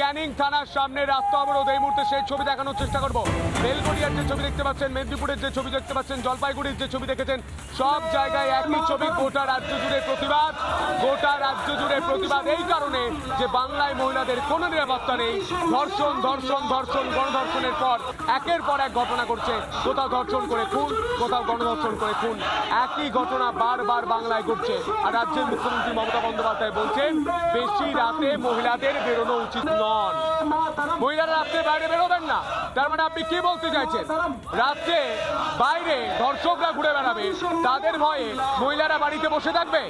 ক্যানিং থানার সামনে রাস্তা অবরোধ। এই মুহূর্তে সেই ছবি দেখানোর চেষ্টা করব। বেলগড়িয়ার যে ছবি দেখতে পাচ্ছেন, মেদিনীপুরের যে ছবি দেখতে পাচ্ছেন, জলপাইগুড়ির যে ছবি দেখেছেন, সব জায়গায় একই ছবি, গোটা রাজ্য জুড়ে প্রতিবাদ, গোটা রাজ্য জুড়ে প্রতিবাদ। এই কারণে যে বাংলায় মহিলাদের কোনো নিরাপত্তা নেই, ধর্ষণ ধর্ষণ ধর্ষণ, গণধর্ষণের পর একের পর এক ঘটনা করছে কোথাও ধর্ষণ করে খুন, কোথাও গণধর্ষণ করে খুন। একই ঘটনা বারবার বাংলায় ঘটছে। আর রাজ্যের মুখ্যমন্ত্রী মমতা বন্দ্যোপাধ্যায় বলছেন, বেশি রাতে মহিলাদের বেরোনো উচিত নন মহিলারা রাত্রে বাইরে বেরোবেন না। তার মানে আপনি কি বলতে চাইছেন? রাত্রে বাইরে দর্শকরা ঘুরে বেড়াবে। তাদের ভয়ে মহিলারা বাড়িতে বসে থাকবে।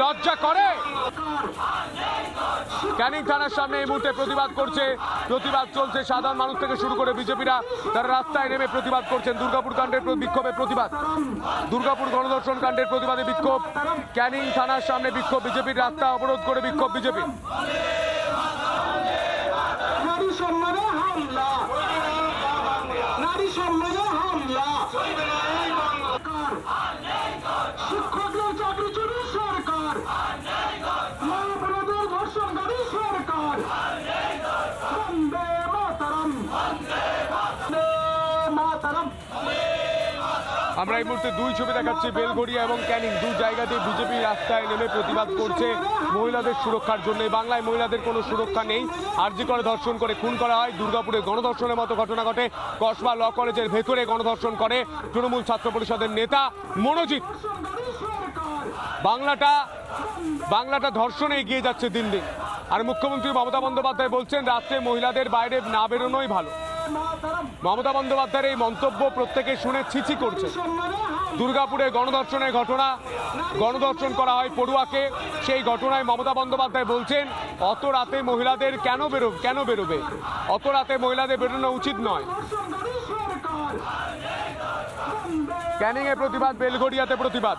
লজ্জা করে? ক্যানিং থানার সামনে এই মুহূর্তে প্রতিবাদ করছে, প্রতিবাদ চলছে, সাধারণ মানুষ থেকে শুরু করে বিজেপিরা, তারা রাস্তায় নেমে প্রতিবাদ করছেন। দুর্গাপুর কাণ্ডের বিক্ষোভে প্রতিবাদ। দুর্গাপুর গণধর্ষণ কাণ্ডের প্রতিবাদে বিক্ষোভ। ক্যানিং থানার সামনে বিক্ষোভ, বিজেপির রাস্তা অবরোধ করে বিক্ষোভ বিজেপি। নারী সম্মানে হামলা। নারী সম্মানে হামলা। আমরা এই মুহূর্তে দুই ছবি দেখাচ্ছি বেলগড়িয়া এবং ক্যানিং। দু জায়গাতে বিজেপি রাস্তায় নেমে প্রতিবাদ করছে মহিলাদের সুরক্ষার জন্য। বাংলায় মহিলাদের কোনো সুরক্ষা নেই। আরজি করে ধর্ষণ করে খুন করা হয়। দুর্গাপুরে গণধর্ষণের মতো ঘটনা ঘটে। কসবা ল কলেজের ভেতরে গণধর্ষণ করে তৃণমূল ছাত্র পরিষদের নেতা মনোজিৎ। বাংলাটা বাংলাটা ধর্ষণে এগিয়ে যাচ্ছে দিন দিন। আর মুখ্যমন্ত্রী মমতা বন্দ্যোপাধ্যায় বলছেন, রাত্রে মহিলাদের বাইরে না বেরোনোই ভালো। মমতা বন্দ্যোপাধ্যায়ের এই মন্তব্য প্রত্যেকে শুনে ছিছি করছে। দুর্গাপুরে গণধর্ষণের ঘটনা। গণধর্ষণ করা হয় পড়ুয়াকে। সেই ঘটনায় মমতা বন্দ্যোপাধ্যায় বলছেন অত রাতে মহিলাদের কেন বেরো কেন বেরোবে? অত রাতে মহিলাদের বেরোনো উচিত নয়। ক্যানিংয়ে প্রতিবাদ বেলঘড়িয়াতে প্রতিবাদ।